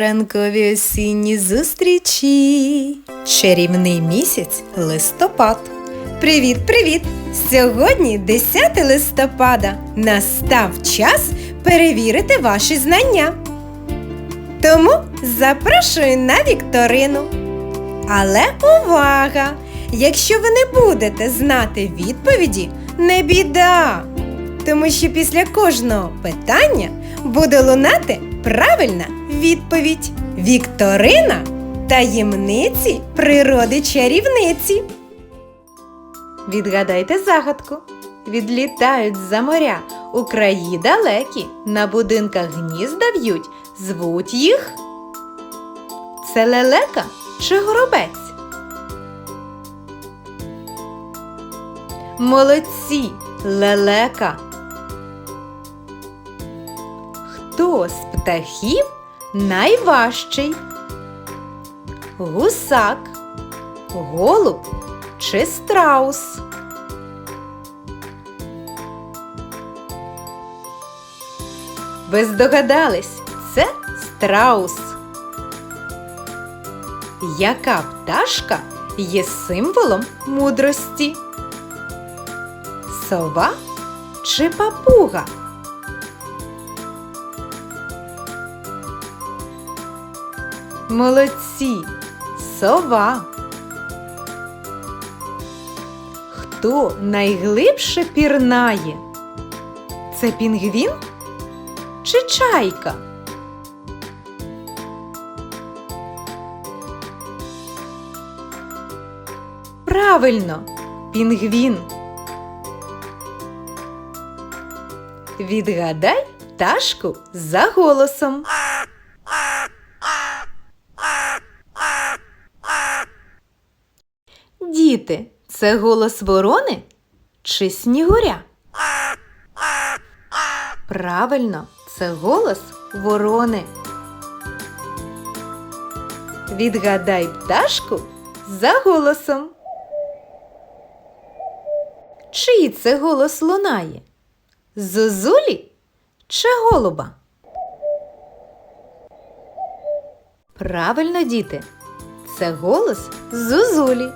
ранкові осінні зустрічі. Чарівний місяць листопад. Привіт, привіт! Сьогодні 10 листопада. Настав час перевірити ваші знання. Тому запрошую на вікторину. Але увага! Якщо ви не будете знати відповіді, не біда. Тому що після кожного питання буде лунати правильна відповідь. Вікторина таємниці природи чарівниці. Відгадайте загадку. Відлітають за моря у краї далекі, на будинках гнізда в'ють, звуть їх. Це лелека чи горобець? Молодці, лелека. Хто з птахів найважчий? Гусак, голуб чи страус? Ви здогадались, це страус. Яка пташка є символом мудрості? Сова чи папуга? Молодці, сова. Хто найглибше пірнає? Це пінгвін чи чайка? Правильно, пінгвін. Відгадай пташку за голосом. Діти, це голос ворони чи снігуря? Правильно, це голос ворони. Відгадай пташку за голосом. Чий це голос лунає? Зозулі чи голуба? Правильно, діти, це голос Зозулі.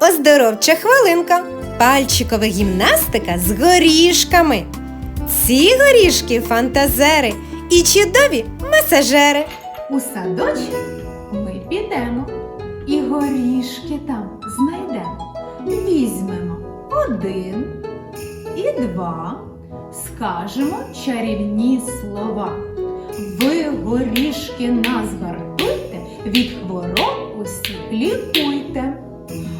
Оздоровча хвилинка. Пальчикова гімнастика з горішками. Ці горішки фантазери і чудові масажери. У садочок ми підемо і горішки там знайдемо. Візьмемо один і два, скажемо чарівні слова. Ви горішки нас гартуйте, від хвороб усіх лікуйте.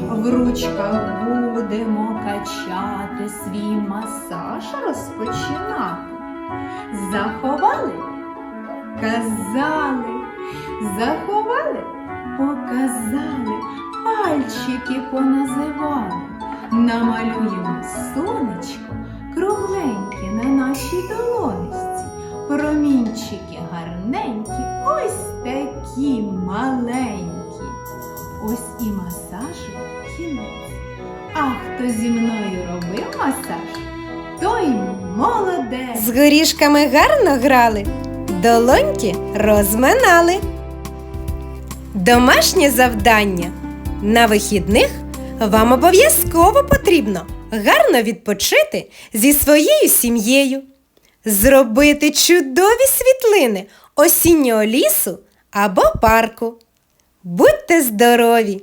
В ручках будемо качати свій масаж розпочинати. Заховали? Казали, заховали, показали, пальчики поназивали, намалюємо сонечко кругленьке на нашій долонечці, промінчики гарненькі, масажу кінець. А хто зі мною робив масаж, той молодець. З горішками гарно грали, долоньки розминали. Домашнє завдання. На вихідних вам обов'язково потрібно гарно відпочити зі своєю сім'єю, зробити чудові світлини осіннього лісу або парку. Будьте здорові!